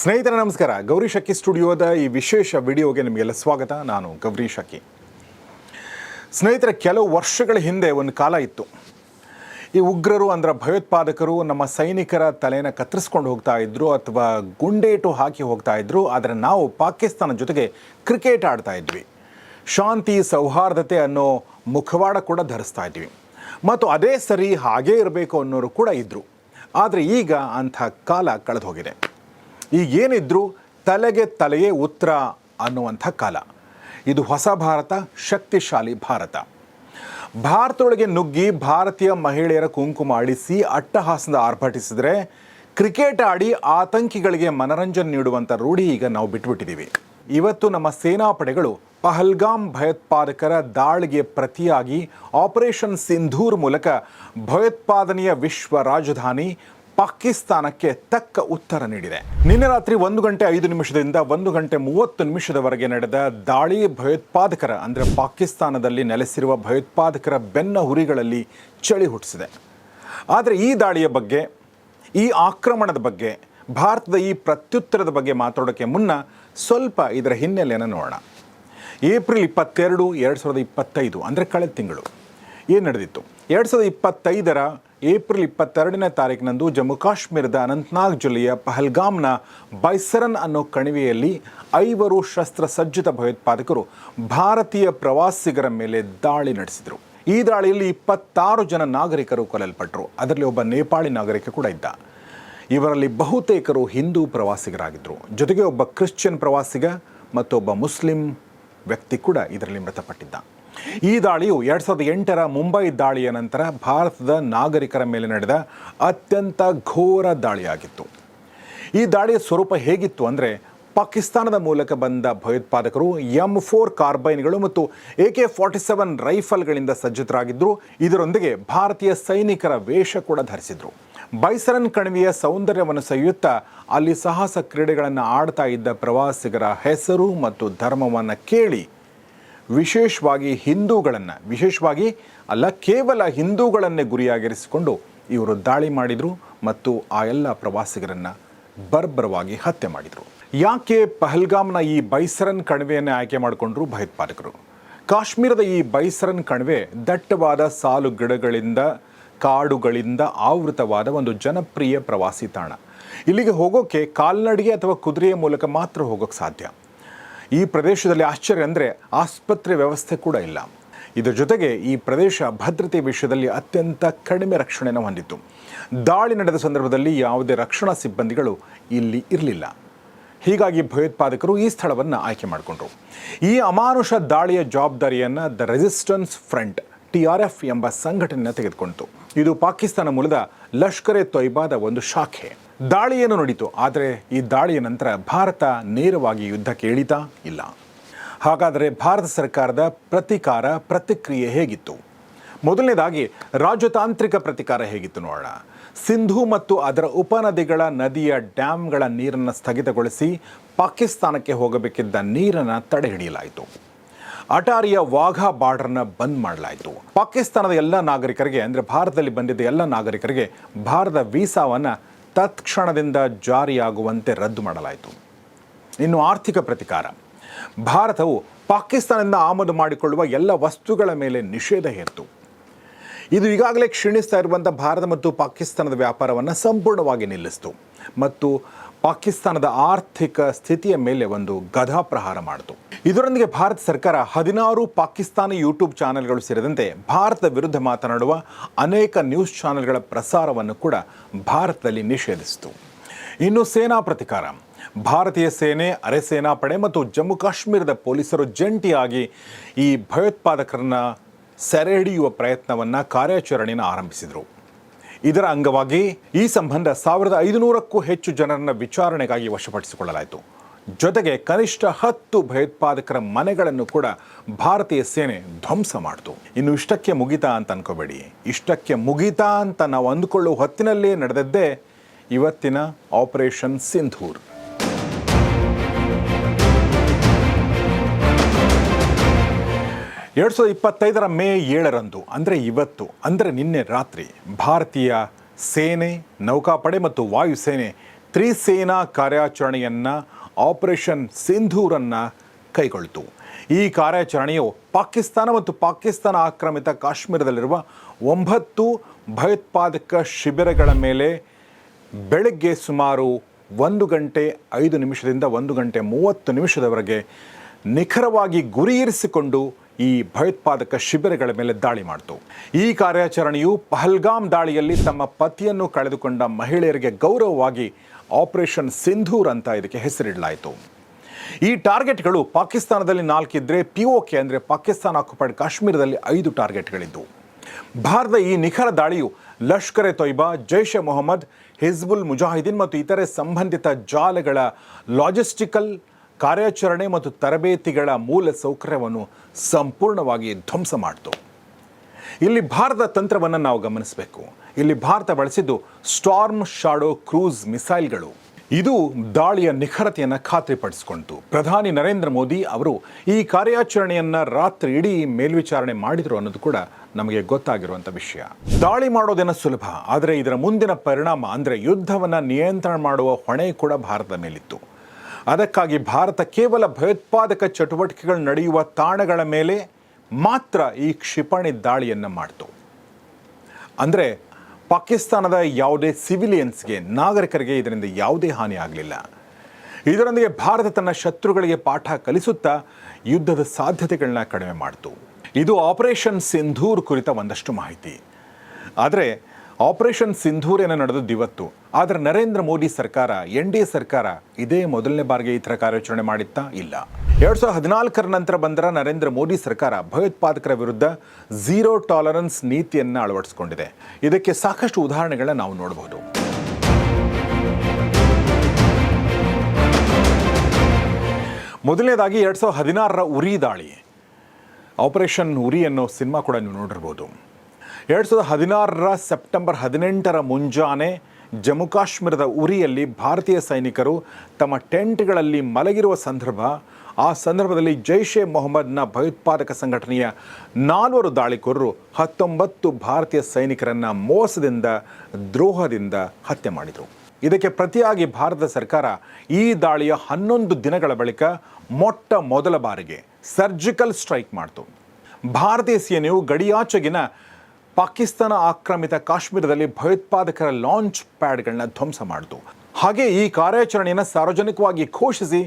ಸ್ನೇಹಿತರೆ, ನಮಸ್ಕಾರ. ಗೌರಿ ಶಕ್ಕಿ ಸ್ಟುಡಿಯೋದ ಈ ವಿಶೇಷ ವಿಡಿಯೋಗೆ ನಿಮಗೆಲ್ಲ ಸ್ವಾಗತ. ನಾನು ಗೌರಿ ಶಕ್ಕಿ ಸ್ನೇಹಿತರ, ಕೆಲವು ವರ್ಷಗಳ ಹಿಂದೆ ಒಂದು ಕಾಲ ಇತ್ತು. ಈ ಉಗ್ರರು ಅಂದ್ರೆ ಭಯೋತ್ಪಾದಕರು ನಮ್ಮ ಸೈನಿಕರ ತಲೆನ ಕತ್ತರಿಸ್ಕೊಂಡು ಹೋಗ್ತಾ ಇದ್ರು ಅಥವಾ ಗುಂಡೇಟು ಹಾಕಿ ಹೋಗ್ತಾ ಇದ್ರು. ಆದರೆ ನಾವು ಪಾಕಿಸ್ತಾನ ಜೊತೆಗೆ ಕ್ರಿಕೆಟ್ ಆಡ್ತಾ ಇದ್ವಿ. ಶಾಂತಿ, ಸೌಹಾರ್ದತೆ ಅನ್ನೋ ಮುಖವಾಡ ಕೂಡ ಧರಿಸ್ತಾ ಇದ್ವಿ. ಮತ್ತು ಅದೇ ಸರಿ ಹಾಗೇ ಇರಬೇಕು ಅನ್ನೋರು ಕೂಡ ಇದ್ದರು ಆದರೆ ಈಗ ಅಂಥ ಕಾಲ ಕಳೆದು ಹೋಗಿದೆ ಈಗ ಏನಿದ್ರು ತಲೆಗೆ ತಲೆಯೇ ಉತ್ತರ ಅನ್ನುವಂಥ ಕಾಲ. ಇದು ಹೊಸ ಭಾರತ, ಶಕ್ತಿಶಾಲಿ ಭಾರತ. ಭಾರತದೊಳಗೆ ನುಗ್ಗಿ ಭಾರತೀಯ ಮಹಿಳೆಯರ ಕುಂಕುಮ ಅಳಿಸಿ ಅಟ್ಟಹಾಸದ ಆರ್ಭಟಿಸಿದರೆ ಕ್ರಿಕೆಟ್ ಆಡಿ ಆತಂಕಿಗಳಿಗೆ ಮನರಂಜನೆ ನೀಡುವಂಥ ರೂಢಿ ಈಗ ನಾವು ಬಿಟ್ಬಿಟ್ಟಿದ್ದೀವಿ. ಇವತ್ತು ನಮ್ಮ ಸೇನಾಪಡೆಗಳು ಪಹಲ್ಗಾಮ್ ಭಯೋತ್ಪಾದಕರ ದಾಳಿಗೆ ಪ್ರತಿಯಾಗಿ ಆಪರೇಷನ್ ಸಿಂಧೂರ್ ಮೂಲಕ ಭಯೋತ್ಪಾದನೆಯ ವಿಶ್ವ ರಾಜಧಾನಿ ಪಾಕಿಸ್ತಾನಕ್ಕೆ ತಕ್ಕ ಉತ್ತರ ನೀಡಿದೆ. ನಿನ್ನೆ ರಾತ್ರಿ ಒಂದು ಗಂಟೆ ಐದು ನಿಮಿಷದಿಂದ ಒಂದು ಗಂಟೆ ಮೂವತ್ತು ನಿಮಿಷದವರೆಗೆ ನಡೆದ ದಾಳಿ ಭಯೋತ್ಪಾದಕರ, ಅಂದರೆ ಪಾಕಿಸ್ತಾನದಲ್ಲಿ ನೆಲೆಸಿರುವ ಭಯೋತ್ಪಾದಕರ ಬೆನ್ನ ಹುರಿಗಳಲ್ಲಿ ಚಳಿ ಹುಟ್ಟಿಸಿದೆ. ಆದರೆ ಈ ದಾಳಿಯ ಬಗ್ಗೆ, ಈ ಆಕ್ರಮಣದ ಬಗ್ಗೆ, ಭಾರತದ ಈ ಪ್ರತ್ಯುತ್ತರದ ಬಗ್ಗೆ ಮಾತಾಡೋಕ್ಕೆ ಮುನ್ನ ಸ್ವಲ್ಪ ಇದರ ಹಿನ್ನೆಲೆಯನ್ನು ನೋಡೋಣ. ಏಪ್ರಿಲ್ ಇಪ್ಪತ್ತೆರಡು, ಎರಡು ಸಾವಿರದ ಇಪ್ಪತ್ತೈದು, ಅಂದರೆ ಕಳೆದ ತಿಂಗಳು, ಏನು ನಡೆದಿತ್ತು? ಎರಡು ಸಾವಿರದ ಇಪ್ಪತ್ತೈದರ ಏಪ್ರಿಲ್ ಇಪ್ಪತ್ತೆರಡನೇ ತಾರೀಕಿನಂದು ಜಮ್ಮು ಕಾಶ್ಮೀರದ ಅನಂತನಾಗ್ ಜಿಲ್ಲೆಯ ಪಹಲ್ಗಾಮ್ನ ಬೈಸರನ್ ಅನ್ನೋ ಕಣಿವೆಯಲ್ಲಿ ಐವರು ಶಸ್ತ್ರಸಜ್ಜಿತ ಭಯೋತ್ಪಾದಕರು ಭಾರತೀಯ ಪ್ರವಾಸಿಗರ ಮೇಲೆ ದಾಳಿ ನಡೆಸಿದರು. ಈ ದಾಳಿಯಲ್ಲಿ ಇಪ್ಪತ್ತಾರು ಜನ ನಾಗರಿಕರು ಕೊಲ್ಲಲ್ಪಟ್ಟರು ಅದರಲ್ಲಿ ಒಬ್ಬ ನೇಪಾಳಿ ನಾಗರಿಕ ಕೂಡ ಇದ್ದ. ಇವರಲ್ಲಿ ಬಹುತೇಕರು ಹಿಂದೂ ಪ್ರವಾಸಿಗರಾಗಿದ್ದರು ಜೊತೆಗೆ ಒಬ್ಬ ಕ್ರಿಶ್ಚಿಯನ್ ಪ್ರವಾಸಿಗ ಮತ್ತೊಬ್ಬ ಮುಸ್ಲಿಂ ವ್ಯಕ್ತಿ ಕೂಡ ಇದರಲ್ಲಿ ಮೃತಪಟ್ಟಿದ್ದ. ಈ ದಾಳಿಯು ಎರಡು ಸಾವಿರದ ಎಂಟರ ಮುಂಬೈ ದಾಳಿಯ ನಂತರ ಭಾರತದ ನಾಗರಿಕರ ಮೇಲೆ ನಡೆದ ಅತ್ಯಂತ ಘೋರ ದಾಳಿಯಾಗಿತ್ತು. ಈ ದಾಳಿಯ ಸ್ವರೂಪ ಹೇಗಿತ್ತು ಅಂದರೆ ಪಾಕಿಸ್ತಾನದ ಮೂಲಕ ಬಂದ ಭಯೋತ್ಪಾದಕರು ಎಂ ಫೋರ್ ಕಾರ್ಬೈನ್ಗಳು ಮತ್ತು ಎ ಕೆ ಫಾರ್ಟಿ ಸೆವೆನ್ ರೈಫಲ್ಗಳಿಂದ ಸಜ್ಜಿತರಾಗಿದ್ದರು ಇದರೊಂದಿಗೆ ಭಾರತೀಯ ಸೈನಿಕರ ವೇಷ ಕೂಡ ಧರಿಸಿದರು. ಬೈಸರನ್ ಕಣಿವೆಯ ಸೌಂದರ್ಯವನ್ನು ಸವಿಯುತ್ತಾ ಅಲ್ಲಿ ಸಾಹಸ ಕ್ರೀಡೆಗಳನ್ನು ಆಡ್ತಾ ಇದ್ದ ಪ್ರವಾಸಿಗರ ಹೆಸರು ಮತ್ತು ಧರ್ಮವನ್ನು ಕೇಳಿ ವಿಶೇಷವಾಗಿ ಹಿಂದೂಗಳನ್ನು, ವಿಶೇಷವಾಗಿ ಅಲ್ಲ, ಕೇವಲ ಹಿಂದೂಗಳನ್ನೇ ಗುರಿಯಾಗಿರಿಸಿಕೊಂಡು ಇವರು ದಾಳಿ ಮಾಡಿದರು ಮತ್ತು ಆ ಎಲ್ಲ ಪ್ರವಾಸಿಗರನ್ನು ಬರ್ಬರವಾಗಿ ಹತ್ಯೆ ಮಾಡಿದರು. ಯಾಕೆ ಪಹಲ್ಗಾಮ್ನ ಈ ಬೈಸರನ್ ಕಣಿವೆಯನ್ನು ಆಯ್ಕೆ ಮಾಡಿಕೊಂಡ್ರು ಭಯೋತ್ಪಾದಕರು? ಕಾಶ್ಮೀರದ ಈ ಬೈಸರನ್ ಕಣಿವೆ ದಟ್ಟವಾದ ಸಾಲು ಗಿಡಗಳಿಂದ, ಕಾಡುಗಳಿಂದ ಆವೃತವಾದ ಒಂದು ಜನಪ್ರಿಯ ಪ್ರವಾಸಿ ತಾಣ. ಇಲ್ಲಿಗೆ ಹೋಗೋಕ್ಕೆ ಕಾಲ್ನಡಿಗೆ ಅಥವಾ ಕುದುರೆಯ ಮೂಲಕ ಮಾತ್ರ ಹೋಗೋಕ್ಕೆ ಸಾಧ್ಯ. ಈ ಪ್ರದೇಶದಲ್ಲಿ ಆಶ್ಚರ್ಯ ಅಂದರೆ ಆಸ್ಪತ್ರೆ ವ್ಯವಸ್ಥೆ ಕೂಡ ಇಲ್ಲ. ಇದರ ಜೊತೆಗೆ ಈ ಪ್ರದೇಶ ಭದ್ರತೆ ವಿಷಯದಲ್ಲಿ ಅತ್ಯಂತ ಕಡಿಮೆ ರಕ್ಷಣೆಯನ್ನು ಹೊಂದಿತ್ತು. ದಾಳಿ ನಡೆದ ಸಂದರ್ಭದಲ್ಲಿ ಯಾವುದೇ ರಕ್ಷಣಾ ಸಿಬ್ಬಂದಿಗಳು ಇಲ್ಲಿ ಇರಲಿಲ್ಲ. ಹೀಗಾಗಿ ಭಯೋತ್ಪಾದಕರು ಈ ಸ್ಥಳವನ್ನು ಆಯ್ಕೆ ಮಾಡಿಕೊಂಡರು. ಈ ಅಮಾನುಷ ದಾಳಿಯ ಜವಾಬ್ದಾರಿಯನ್ನು the resistance front T R F ಎಂಬ ಸಂಘಟನೆಯನ್ನು ತೆಗೆದುಕೊಂಡಿತು. ಇದು ಪಾಕಿಸ್ತಾನ ಮೂಲದ ಲಷ್ಕರೆ ತೊಯ್ಬಾದ ಒಂದು ಶಾಖೆ. ದಾಳಿಯನ್ನು ನಡೀತು. ಆದರೆ ಈ ದಾಳಿಯ ನಂತರ ಭಾರತ ನೇರವಾಗಿ ಯುದ್ಧಕ್ಕೆ ಇಳಿತಾ ಇಲ್ಲ. ಹಾಗಾದರೆ ಭಾರತ ಸರ್ಕಾರದ ಪ್ರತಿಕಾರ, ಪ್ರತಿಕ್ರಿಯೆ ಹೇಗಿತ್ತು? ಮೊದಲನೇದಾಗಿ, ರಾಜತಾಂತ್ರಿಕ ಪ್ರತಿಕಾರ ಹೇಗಿತ್ತು ನೋಡೋಣ. ಸಿಂಧು ಮತ್ತು ಅದರ ಉಪನದಿಗಳ ನದಿಯ ಡ್ಯಾಮ್ಗಳ ನೀರನ್ನು ಸ್ಥಗಿತಗೊಳಿಸಿ ಪಾಕಿಸ್ತಾನಕ್ಕೆ ಹೋಗಬೇಕಿದ್ದ ನೀರನ್ನು ತಡೆ ಹಿಡಿಯಲಾಯಿತು. ಅಟಾರಿಯ ವಾಘಾ ಬಾರ್ಡರ್ನ ಬಂದ್ ಮಾಡಲಾಯಿತು. ಪಾಕಿಸ್ತಾನದ ಎಲ್ಲ ನಾಗರಿಕರಿಗೆ, ಅಂದರೆ ಭಾರತದಲ್ಲಿ ಬಂದಿದ್ದ ಎಲ್ಲ ನಾಗರಿಕರಿಗೆ ಭಾರತ ವೀಸಾವನ್ನು ತತ್ಕ್ಷಣದಿಂದ ಜಾರಿಯಾಗುವಂತೆ ರದ್ದು ಮಾಡಲಾಯಿತು. ಇನ್ನು ಆರ್ಥಿಕ ಪ್ರತಿಕಾರ. ಭಾರತವು ಪಾಕಿಸ್ತಾನದಿಂದ ಆಮದು ಮಾಡಿಕೊಳ್ಳುವ ಎಲ್ಲ ವಸ್ತುಗಳ ಮೇಲೆ ನಿಷೇಧ ಹೇರಿತು. ಇದು ಈಗಾಗಲೇ ಕ್ಷೀಣಿಸ್ತಾ ಇರುವಂಥ ಭಾರತ ಮತ್ತು ಪಾಕಿಸ್ತಾನದ ವ್ಯಾಪಾರವನ್ನು ಸಂಪೂರ್ಣವಾಗಿ ನಿಲ್ಲಿಸಿತು ಮತ್ತು ಪಾಕಿಸ್ತಾನದ ಆರ್ಥಿಕ ಸ್ಥಿತಿಯ ಮೇಲೆ ಒಂದು ಗದಾಪ್ರಹಾರ ಮಾಡಿತು. ಇದರೊಂದಿಗೆ ಭಾರತ ಸರ್ಕಾರ ಹದಿನಾರು ಪಾಕಿಸ್ತಾನಿ ಯೂಟ್ಯೂಬ್ ಚಾನೆಲ್ಗಳು ಸೇರಿದಂತೆ ಭಾರತದ ವಿರುದ್ಧ ಮಾತನಾಡುವ ಅನೇಕ ನ್ಯೂಸ್ ಚಾನೆಲ್ಗಳ ಪ್ರಸಾರವನ್ನು ಕೂಡ ಭಾರತದಲ್ಲಿ ನಿಷೇಧಿಸಿತು. ಇನ್ನು ಸೇನಾ ಪ್ರತಿಕಾರ. ಭಾರತೀಯ ಸೇನೆ, ಅರೆ ಸೇನಾಪಡೆ ಮತ್ತು ಜಮ್ಮು ಕಾಶ್ಮೀರದ ಪೊಲೀಸರು ಜಂಟಿಯಾಗಿ ಈ ಭಯೋತ್ಪಾದಕರನ್ನ ಸೆರೆ ಹಿಡಿಯುವ ಪ್ರಯತ್ನವನ್ನು ಕಾರ್ಯಾಚರಣೆಯನ್ನು ಆರಂಭಿಸಿದರು. ಇದರ ಅಂಗವಾಗಿ ಈ ಸಂಬಂಧ ಸಾವಿರದ ಐದುನೂರಕ್ಕೂ ಹೆಚ್ಚು ಜನರನ್ನು ವಿಚಾರಣೆಗಾಗಿ ವಶಪಡಿಸಿಕೊಳ್ಳಲಾಯಿತು. ಜೊತೆಗೆ ಕನಿಷ್ಠ ಹತ್ತು ಭಯೋತ್ಪಾದಕರ ಮನೆಗಳನ್ನು ಕೂಡ ಭಾರತೀಯ ಸೇನೆ ಧ್ವಂಸ ಮಾಡಿತು. ಇನ್ನು ಇಷ್ಟಕ್ಕೆ ಮುಗಿತಾ ಅಂತ ಅನ್ಕೋಬೇಡಿ. ಇಷ್ಟಕ್ಕೆ ಮುಗಿತಾ ಅಂತ ನಾವು ಅಂದುಕೊಳ್ಳುವ ಹೊತ್ತಿನಲ್ಲೇ ನಡೆದದ್ದೇ ಇವತ್ತಿನ ಆಪರೇಷನ್ ಸಿಂಧೂರ್. ಎರಡು ಸಾವಿರದ ಇಪ್ಪತ್ತೈದರ ಮೇ ಏಳರಂದು, ಅಂದರೆ ಇವತ್ತು, ಅಂದರೆ ನಿನ್ನೆ ರಾತ್ರಿ, ಭಾರತೀಯ ಸೇನೆ, ನೌಕಾಪಡೆ ಮತ್ತು ವಾಯುಸೇನೆ ತ್ರಿಸೇನಾ ಕಾರ್ಯಾಚರಣೆಯನ್ನು ಆಪರೇಷನ್ ಸಿಂಧೂರನ್ನು ಕೈಗೊಳ್ಳಿತು ಈ ಕಾರ್ಯಾಚರಣೆಯು ಪಾಕಿಸ್ತಾನ ಮತ್ತು ಪಾಕಿಸ್ತಾನ ಆಕ್ರಮಿತ ಕಾಶ್ಮೀರದಲ್ಲಿರುವ ಒಂಬತ್ತು ಭಯೋತ್ಪಾದಕ ಶಿಬಿರಗಳ ಮೇಲೆ ಬೆಳಗ್ಗೆ ಸುಮಾರು ಒಂದು ಗಂಟೆ ಐದು ನಿಮಿಷದಿಂದ ಒಂದು ಗಂಟೆ ಮೂವತ್ತು ನಿಮಿಷದವರೆಗೆ ನಿಖರವಾಗಿ ಗುರಿಯಿರಿಸಿಕೊಂಡು ಈ ಭಯೋತ್ಪಾದಕ ಶಿಬಿರಗಳ ಮೇಲೆ ದಾಳಿ ಮಾಡಿತು. ಈ ಕಾರ್ಯಾಚರಣೆಯು ಪಹಲ್ಗಾಮ್ ದಾಳಿಯಲ್ಲಿ ತಮ್ಮ ಪತಿಯನ್ನು ಕಳೆದುಕೊಂಡ ಮಹಿಳೆಯರಿಗೆ ಗೌರವವಾಗಿ ಆಪರೇಷನ್ ಸಿಂಧೂರ್ ಅಂತ ಇದಕ್ಕೆ ಹೆಸರಿಡಲಾಯಿತು. ಈ ಟಾರ್ಗೆಟ್ಗಳು ಪಾಕಿಸ್ತಾನದಲ್ಲಿ ನಾಲ್ಕಿದ್ರೆ ಪಿ ಒ ಅಂದರೆ ಪಾಕಿಸ್ತಾನ ಆಕ್ಯುಪೈಡ್ ಕಾಶ್ಮೀರದಲ್ಲಿ ಐದು ಟಾರ್ಗೆಟ್ಗಳಿದ್ದವು ಭಾರತದ ಈ ನಿಖರ ದಾಳಿಯು ಲಷ್ಕರೆ ತೊಯ್ಬಾ, ಜೈಷ್ ಎ ಮೊಹಮ್ಮದ್, ಹಿಜ್ಬುಲ್ ಮುಜಾಹಿದೀನ್ ಮತ್ತು ಇತರೆ ಸಂಬಂಧಿತ ಜಾಲಗಳ ಲಾಜಿಸ್ಟಿಕಲ್ ಕಾರ್ಯಾಚರಣೆ ಮತ್ತು ತರಬೇತಿಗಳ ಮೂಲ ಸೌಕರ್ಯವನ್ನು ಸಂಪೂರ್ಣವಾಗಿ ಧ್ವಂಸ ಮಾಡಿತು. ಇಲ್ಲಿ ಭಾರತ ತಂತ್ರವನ್ನು ನಾವು ಗಮನಿಸಬೇಕು. ಇಲ್ಲಿ ಭಾರತ ಬಳಸಿದ್ದು ಸ್ಟಾರ್ಮ್ ಶಾಡೋ ಕ್ರೂಸ್ ಮಿಸೈಲ್ಗಳು ಇದು ದಾಳಿಯ ನಿಖರತೆಯನ್ನು ಖಾತ್ರಿಪಡಿಸಿಕೊಂಡಿತು ಪ್ರಧಾನಿ ನರೇಂದ್ರ ಮೋದಿ ಅವರು ಈ ಕಾರ್ಯಾಚರಣೆಯನ್ನು ರಾತ್ರಿ ಇಡೀ ಮೇಲ್ವಿಚಾರಣೆ ಮಾಡಿದರು ಅನ್ನೋದು ಕೂಡ ನಮಗೆ ಗೊತ್ತಾಗಿರುವಂಥ ವಿಷಯ. ದಾಳಿ ಮಾಡೋದೇನೋ ಸುಲಭ, ಆದರೆ ಇದರ ಮುಂದಿನ ಪರಿಣಾಮ ಅಂದರೆ ಯುದ್ಧವನ್ನು ನಿಯಂತ್ರಣ ಮಾಡುವ ಹೊಣೆ ಕೂಡ ಭಾರತದ ಮೇಲಿತ್ತು. ಅದಕ್ಕಾಗಿ ಭಾರತ ಕೇವಲ ಭಯೋತ್ಪಾದಕ ಚಟುವಟಿಕೆಗಳು ನಡೆಯುವ ತಾಣಗಳ ಮೇಲೆ ಮಾತ್ರ ಈ ಕ್ಷಿಪಣಿ ದಾಳಿಯನ್ನು ಮಾಡಿತು. ಅಂದರೆ ಪಾಕಿಸ್ತಾನದ ಯಾವುದೇ ಸಿವಿಲಿಯನ್ಸ್ಗೆ, ನಾಗರಿಕರಿಗೆ ಇದರಿಂದ ಯಾವುದೇ ಹಾನಿ ಆಗಲಿಲ್ಲ. ಇದರೊಂದಿಗೆ ಭಾರತ ತನ್ನ ಶತ್ರುಗಳಿಗೆ ಪಾಠ ಕಲಿಸುತ್ತಾ ಯುದ್ಧದ ಸಾಧ್ಯತೆಗಳನ್ನ ಕಡಿಮೆ ಮಾಡಿತು. ಇದು ಆಪರೇಷನ್ ಸಿಂಧೂರ್ ಕುರಿತ ಒಂದಷ್ಟು ಮಾಹಿತಿ. ಆದರೆ, ಆಪರೇಷನ್ ಸಿಂಧೂರ್ ಏನೋ ನಡೆದದ್ದು ಇವತ್ತು. ಆದರೆ ನರೇಂದ್ರ ಮೋದಿ ಸರ್ಕಾರ, ಎನ್ ಡಿ ಎ ಸರ್ಕಾರ ಇದೇ ಮೊದಲನೇ ಬಾರಿಗೆ ಈ ಥರ ಕಾರ್ಯಾಚರಣೆ ಮಾಡಿತ್ತಾ ಇಲ್ಲ. ಎರಡು ಸಾವಿರದ ಹದಿನಾಲ್ಕರ ನಂತರ ಬಂದರ ನರೇಂದ್ರ ಮೋದಿ ಸರ್ಕಾರ ಭಯೋತ್ಪಾದಕರ ವಿರುದ್ಧ ಝೀರೋ ಟಾಲರೆನ್ಸ್ ನೀತಿಯನ್ನು ಅಳವಡಿಸಿಕೊಂಡಿದೆ. ಇದಕ್ಕೆ ಸಾಕಷ್ಟು ಉದಾಹರಣೆಗಳನ್ನ ನಾವು ನೋಡಬಹುದು ಮೊದಲನೇದಾಗಿ ಎರಡು ಸಾವಿರದ ಹದಿನಾರರ ಉರಿ ದಾಳಿ. ಆಪರೇಷನ್ ಉರಿ ಅನ್ನೋ ಸಿನಿಮಾ ಕೂಡ ನೀವು ನೋಡಿರ್ಬೋದು. ಎರಡು ಸಾವಿರದ ಹದಿನಾರರ ಸೆಪ್ಟೆಂಬರ್ ಹದಿನೆಂಟರ ಮುಂಜಾನೆ ಜಮ್ಮು ಕಾಶ್ಮೀರದ ಉರಿಯಲ್ಲಿ ಭಾರತೀಯ ಸೈನಿಕರು ತಮ್ಮ ಟೆಂಟ್ಗಳಲ್ಲಿ ಮಲಗಿರುವ ಸಂದರ್ಭ, ಆ ಸಂದರ್ಭದಲ್ಲಿ ಜೈಷ್ ಮೊಹಮ್ಮದ್ನ ಭಯೋತ್ಪಾದಕ ಸಂಘಟನೆಯ ನಾಲ್ವರು ದಾಳಿಕೋರರು ಹತ್ತೊಂಬತ್ತು ಭಾರತೀಯ ಸೈನಿಕರನ್ನು ಮೋಸದಿಂದ, ದ್ರೋಹದಿಂದ ಹತ್ಯೆ ಮಾಡಿದರು. ಇದಕ್ಕೆ ಪ್ರತಿಯಾಗಿ ಭಾರತ ಸರ್ಕಾರ ಈ ದಾಳಿಯ ಹನ್ನೊಂದು ದಿನಗಳ ಬಳಿಕ ಮೊಟ್ಟ ಮೊದಲ ಬಾರಿಗೆ ಸರ್ಜಿಕಲ್ ಸ್ಟ್ರೈಕ್ ಮಾಡಿತು. ಭಾರತೀಯ ಸೇನೆಯು ಗಡಿಯಾಚೆಗಿನ ಪಾಕಿಸ್ತಾನ ಆಕ್ರಮಿತ ಕಾಶ್ಮೀರದಲ್ಲಿ ಭಯೋತ್ಪಾದಕರ ಲಾಂಚ್ ಪ್ಯಾಡ್ಗಳನ್ನ ಧ್ವಂಸ ಮಾಡಿತು ಹಾಗೆ ಈ ಕಾರ್ಯಾಚರಣೆಯನ್ನು ಸಾರ್ವಜನಿಕವಾಗಿ ಘೋಷಿಸಿ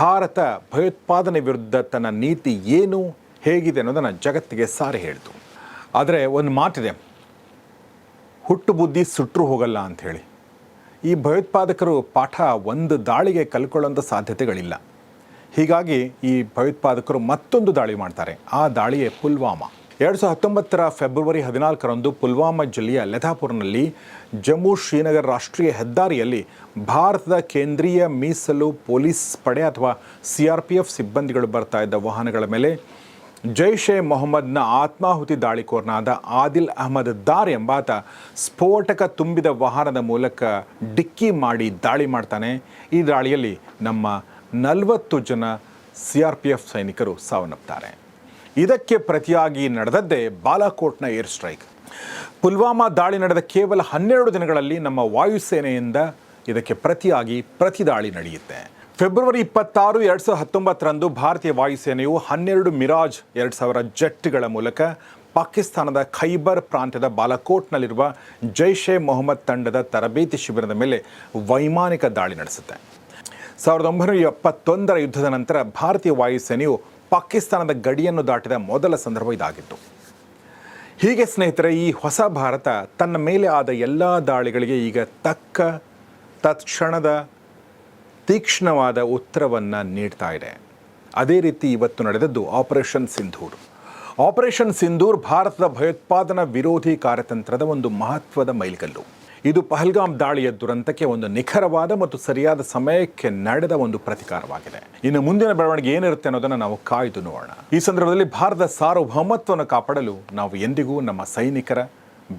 ಭಾರತ ಭಯೋತ್ಪಾದನೆ ವಿರುದ್ಧ ತನ್ನ ನೀತಿ ಏನು, ಹೇಗಿದೆ ಅನ್ನೋದನ್ನು ಜಗತ್ತಿಗೆ ಸಾರಿ ಹೇಳಿತು. ಆದರೆ ಒಂದು ಮಾತಿದೆ ಹುಟ್ಟು ಬುದ್ಧಿ ಸುಟ್ಟರು ಹೋಗಲ್ಲ ಅಂಥೇಳಿ ಈ ಭಯೋತ್ಪಾದಕರು ಪಾಠ ಒಂದು ದಾಳಿಗೆ ಕಲ್ಕೊಳ್ಳೋಂಥ ಸಾಧ್ಯತೆಗಳಿಲ್ಲ. ಹೀಗಾಗಿ ಈ ಭಯೋತ್ಪಾದಕರು ಮತ್ತೊಂದು ದಾಳಿ ಮಾಡ್ತಾರೆ, ಆ ದಾಳಿಯೇ ಪುಲ್ವಾಮಾ. ಎರಡು ಸಾವಿರದ ಹತ್ತೊಂಬತ್ತರ ಫೆಬ್ರವರಿ ಹದಿನಾಲ್ಕರಂದು ಪುಲ್ವಾಮಾ ಜಿಲ್ಲೆಯ ಲತಾಪುರ್ನಲ್ಲಿ ಜಮ್ಮು ಶ್ರೀನಗರ್ ರಾಷ್ಟ್ರೀಯ ಹೆದ್ದಾರಿಯಲ್ಲಿ ಭಾರತದ ಕೇಂದ್ರೀಯ ಮೀಸಲು ಪೊಲೀಸ್ ಪಡೆ ಅಥವಾ ಸಿ ಆರ್ ಪಿ ಎಫ್ ಸಿಬ್ಬಂದಿಗಳು ಬರ್ತಾ ಇದ್ದ ವಾಹನಗಳ ಮೇಲೆ ಜೈಷ್ ಮೊಹಮ್ಮದ್ನ ಆತ್ಮಾಹುತಿ ದಾಳಿಕೋರನಾದ ಆದಿಲ್ ಅಹಮದ್ ದಾರ್ ಎಂಬಾತ ಸ್ಫೋಟಕ ತುಂಬಿದ ವಾಹನದ ಮೂಲಕ ಡಿಕ್ಕಿ ಮಾಡಿ ದಾಳಿ ಮಾಡ್ತಾನೆ. ಈ ದಾಳಿಯಲ್ಲಿ ನಮ್ಮ ನಲವತ್ತು ಜನ ಸಿ ಆರ್ ಪಿ ಎಫ್ ಸೈನಿಕರು ಸಾವನ್ನಪ್ತಾರೆ. ಇದಕ್ಕೆ ಪ್ರತಿಯಾಗಿ ನಡೆದದ್ದೇ ಬಾಲಾಕೋಟ್ನ ಏರ್ ಸ್ಟ್ರೈಕ್. ಪುಲ್ವಾಮಾ ದಾಳಿ ನಡೆದ ಕೇವಲ ಹನ್ನೆರಡು ದಿನಗಳಲ್ಲಿ ನಮ್ಮ ವಾಯುಸೇನೆಯಿಂದ ಇದಕ್ಕೆ ಪ್ರತಿಯಾಗಿ ಪ್ರತಿದಾಳಿ ನಡೆಯುತ್ತೆ. ಫೆಬ್ರವರಿ ಇಪ್ಪತ್ತಾರು, ಎರಡು ಸಾವಿರದ ಹತ್ತೊಂಬತ್ತರಂದು ಭಾರತೀಯ ವಾಯುಸೇನೆಯು ಹನ್ನೆರಡು ಮಿರಾಜ್ ಎರಡು ಸಾವಿರ ಜೆಟ್ಗಳ ಮೂಲಕ ಪಾಕಿಸ್ತಾನದ ಖೈಬರ್ ಪ್ರಾಂತ್ಯದ ಬಾಲಾಕೋಟ್ನಲ್ಲಿರುವ ಜೈಷ್ ಎ ಮೊಹಮ್ಮದ್ ತಂಡದ ತರಬೇತಿ ಶಿಬಿರದ ಮೇಲೆ ವೈಮಾನಿಕ ದಾಳಿ ನಡೆಸುತ್ತೆ. ಸಾವಿರದ ಒಂಬೈನೂರ ಎಪ್ಪತ್ತೊಂದರ ಯುದ್ಧದ ನಂತರ ಭಾರತೀಯ ವಾಯುಸೇನೆಯು ಪಾಕಿಸ್ತಾನದ ಗಡಿಯನ್ನು ದಾಟಿದ ಮೊದಲ ಸಂದರ್ಭ ಇದಾಗಿತ್ತು. ಹೀಗೆ ಸ್ನೇಹಿತರೆ, ಈ ಹೊಸ ಭಾರತ ತನ್ನ ಮೇಲೆ ಆದ ಎಲ್ಲ ದಾಳಿಗಳಿಗೆ ಈಗ ತಕ್ಕ, ತತ್ಕ್ಷಣದ, ತೀಕ್ಷ್ಣವಾದ ಉತ್ತರವನ್ನು ನೀಡ್ತಾ ಇದೆ. ಅದೇ ರೀತಿ ಇವತ್ತು ನಡೆದದ್ದು ಆಪರೇಷನ್ ಸಿಂಧೂರ್ ಆಪರೇಷನ್ ಸಿಂಧೂರ್ ಭಾರತದ ಭಯೋತ್ಪಾದನಾ ವಿರೋಧಿ ಕಾರ್ಯತಂತ್ರದ ಒಂದು ಮಹತ್ವದ ಮೈಲಿಗಲ್ಲು. ಇದು ಪಹಲ್ಗಾಮ್ ದಾಳಿಯ ದುರಂತಕ್ಕೆ ಒಂದು ನಿಖರವಾದ ಮತ್ತು ಸರಿಯಾದ ಸಮಯಕ್ಕೆ ನಡೆದ ಒಂದು ಪ್ರತಿಕಾರವಾಗಿದೆ. ಇನ್ನು ಮುಂದಿನ ಬೆಳವಣಿಗೆ ಏನಿರುತ್ತೆ ಅನ್ನೋದನ್ನು ನಾವು ಕಾಯ್ದು ನೋಡೋಣ. ಈ ಸಂದರ್ಭದಲ್ಲಿ ಭಾರತದ ಸಾರ್ವಭೌಮತ್ವವನ್ನು ಕಾಪಾಡಲು ನಾವು ಎಂದಿಗೂ ನಮ್ಮ ಸೈನಿಕರ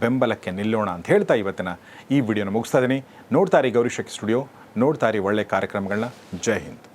ಬೆಂಬಲಕ್ಕೆ ನಿಲ್ಲೋಣ ಅಂತ ಹೇಳ್ತಾ ಇವತ್ತಿನ ಈ ವಿಡಿಯೋನ ಮುಗಿಸ್ತಾ ಇದ್ದೀನಿ. ನೋಡ್ತಾರೆ ಇರಿ ಗೌರಿ ಸ್ಟುಡಿಯೋ. ನೋಡ್ತಾ ಒಳ್ಳೆ ಕಾರ್ಯಕ್ರಮಗಳನ್ನ. ಜೈ ಹಿಂದ್.